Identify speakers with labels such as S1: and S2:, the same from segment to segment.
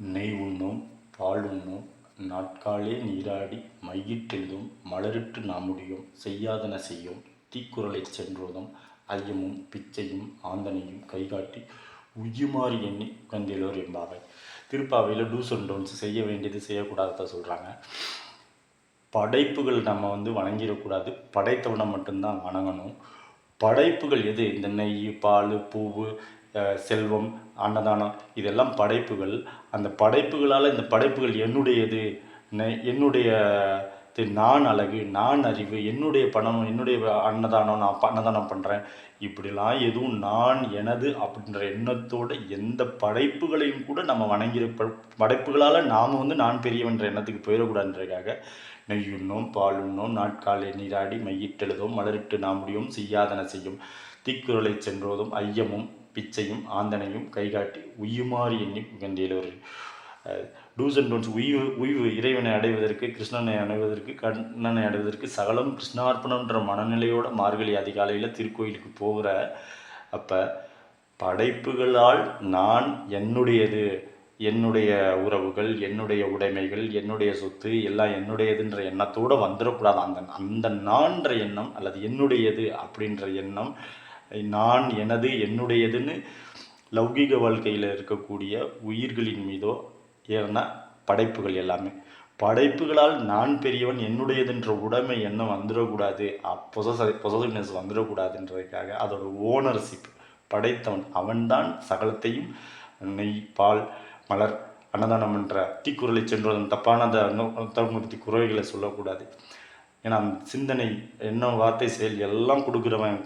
S1: நெய் உண்ணும் பால் உண்ணும் நாட்காலே நீராடி மையிட்டெழுதும் மலரிட்டு நாமுடியும் செய்யாதன செய்யும் தீக்குறளைச் சென்றோதும் ஐயமும் பிச்சையும் ஆந்தனையும் கைகாட்டி உய்யுமாறு எண்ணி உகந்தேலோர் என்பாவை திருப்பாவையில் டூஸ் அண்ட் டோன்ஸ் செய்ய வேண்டியது செய்யக்கூடாதத சொல்கிறாங்க படைப்புகள் நம்ம வந்து வணங்கிடக்கூடாது. படைத்தவனை மட்டும்தான் வணங்கணும். படைப்புகள் எது? இந்த நெய் பால் பூவு செல்வம் அன்னதானம் இதெல்லாம் படைப்புகள். அந்த படைப்புகளால் இந்த படைப்புகள் என்னுடையது? என்னுடைய இது நான் அழகு நான் அறிவு என்னுடைய பணம் என்னுடைய அன்னதானம் நான் அன்னதானம் பண்ணுறேன் இப்படிலாம் எதுவும் நான் எனது அப்படின்ற எண்ணத்தோட எந்த படைப்புகளையும் கூட நம்ம வணங்கிற படைப்புகளால் நாம் வந்து நான் பெரியவன்ற எண்ணத்துக்கு போயிடக்கூடாதுன்றதுக்காக நெய்யுண்ணோம் பாலுண்ணோம் நாட்காலே நீராடி மையிட்டெழுதும் மலரிட்டு நாமுடியும் செய்யாதன செய்யும் தீக்குறளை சென்றோதும் ஐயமும் பிச்சையும் ஆந்தனையும் கைகாட்டி உய்யுமாறு எண்ணி உகந்தேலோர் டூஸ் அண்ட் டோன்ஸ் உய்வு உய்வு இறைவனை அடைவதற்கு கிருஷ்ணனை அடைவதற்கு கண்ணனை அடைவதற்கு சகலம் கிருஷ்ணார்ப்பணன்ற மனநிலையோட மார்கழி அதிகாலையில் திருக்கோயிலுக்கு போகிற அப்போ படைப்புகளால் நான் என்னுடையது என்னுடைய உறவுகள் என்னுடைய உடைமைகள் என்னுடைய சொத்து எல்லாம் என்னுடையதுன்ற எண்ணத்தோடு வந்துடக்கூடாது. அந்த அந்த நான்ற எண்ணம் அல்லது என்னுடையது அப்படின்ற எண்ணம் நான் எனது என்னுடையதுன்னு லௌகீக வாழ்க்கையில் இருக்கக்கூடிய உயிர்களின் மீதோ ஏன்னா படைப்புகள் எல்லாமே. படைப்புகளால் நான் பெரியவன் என்னுடையதுன்ற உடைமை எண்ணம் வந்துடக்கூடாது? பொசஸ் பொசசிவ்னஸ் வந்துடக்கூடாதுன்றதுக்காக அதோட ஓனர்ஷிப் படைத்தவன் அவன்தான் சகலத்தையும் நெய் பால் மலர் அன்னதானம் என்ற தீக்குறளை சென்றதன் தப்பான தகுதி குறைகளை சொல்லக்கூடாது. ஏன்னா அந்த சிந்தனை என்ன வார்த்தை செயல் எல்லாம் கொடுக்குறவன்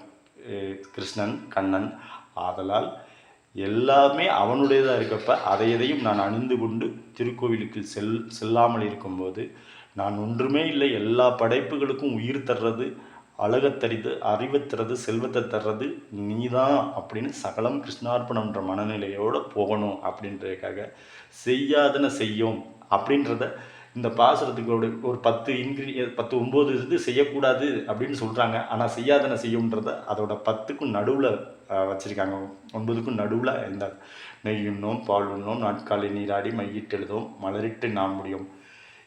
S1: கிருஷ்ணன் கண்ணன் ஆதலால் எல்லாமே அவனுடையதாக இருக்கப்ப அதை எதையும் நான் அணிந்து கொண்டு திருக்கோவிலுக்கு செல் செல்லாமல் இருக்கும்போது நான் ஒன்றுமே இல்லை. எல்லா படைப்புகளுக்கும் உயிர் தர்றது அழகை தரிது அறிவைத் தர்றது செல்வத்தை தர்றது நீதான் அப்படின்னு சகலம் கிருஷ்ணார்ப்பணம்ன்ற மனநிலையோடு போகணும் அப்படின்றதுக்காக செய்யாதன செய்யும் அப்படின்றத இந்த பாசுரத்துக்கு ஒரு ஒரு பத்து இன்க்ரீடிய பத்து ஒம்பது இது செய்யக்கூடாது அப்படின்னு சொல்கிறாங்க ஆனால் செய்யாதன செய்யும்ன்றத அதோட பத்துக்கும் நடுவில் வச்சுருக்காங்க. ஒன்பதுக்கும் நடுவில் இந்த நெய் உண்ணோம் பால் உண்ணோம் நாட்காலை நீராடி மையிட்டெழுதோம் மலரிட்டு நாம் முடியும்.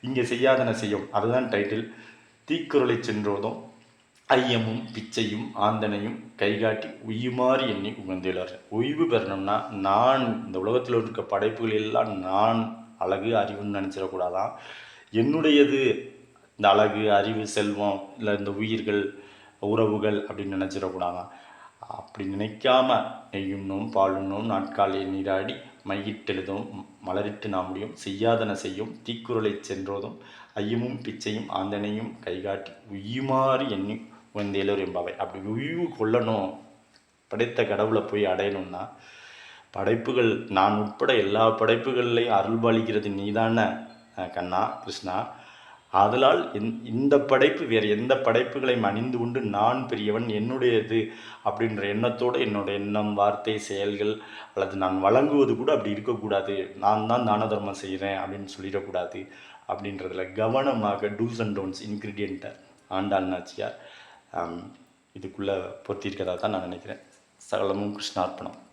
S1: இங்கே செய்யாதன செய்யும். அதுதான் டைட்டில் தீக்குறளை சென்றோதும் ஐயமும் பிச்சையும் ஆந்தனையும் கைகாட்டி உய்யுமாறு எண்ணி உகந்துள்ளார் ஓய்வு பெறணும்னா நான் இந்த உலகத்தில் இருக்க படைப்புகள் எல்லாம் நான் அழகு அறிவுன்னு நினச்சிடக்கூடாதான். என்னுடையது இந்த அழகு அறிவு செல்வம் இல்லை இந்த உயிர்கள் உறவுகள் அப்படின்னு நினச்சிடக்கூடாதான். அப்படி நினைக்காம நெய்யுண்ணும் பாலுண்ணும் நாட்காலே நீராடி மையிட்டெழுதும் மலரிட்டு நாம் முடியும். செய்யாதன செய்யும் தீக்குறளை சென்றோதும் ஐயமும் பிச்சையும் ஆந்தனையும் கைகாட்டி உயுமாறு எண்ணி உந்தேலூர் என்பவை. அப்படி உய்வு கொள்ளணும் படைத்த கடவுளை போய் அடையணும்னா படைப்புகள் நான் உட்பட எல்லா படைப்புகள்லையும் அருள்பாலிக்கிறது நீதான கண்ணா கிருஷ்ணா. ஆதலால் இந்த- இந்த படைப்பு வேறு எந்த படைப்புகளையும் அணிந்து கொண்டு நான் பெரியவன் என்னுடையது அப்படின்ற எண்ணத்தோடு என்னோட எண்ணம் வார்த்தை செயல்கள் அல்லது நான் வழங்குவது கூட அப்படி இருக்கக்கூடாது. நான் தான் தான தர்மம் செய்கிறேன் அப்படின்னு சொல்லிடக்கூடாது அப்படின்றதுல கவனமாக டூஸ் அண்ட் டோன்ஸ் இன்க்ரீடியண்ட்டை ஆண்டாள் நாச்சியார் இதுக்குள்ளே பொருத்தியிருக்கதா தான் நான் நினைக்கிறேன். சகலமும் கிருஷ்ணார்ப்பணம்.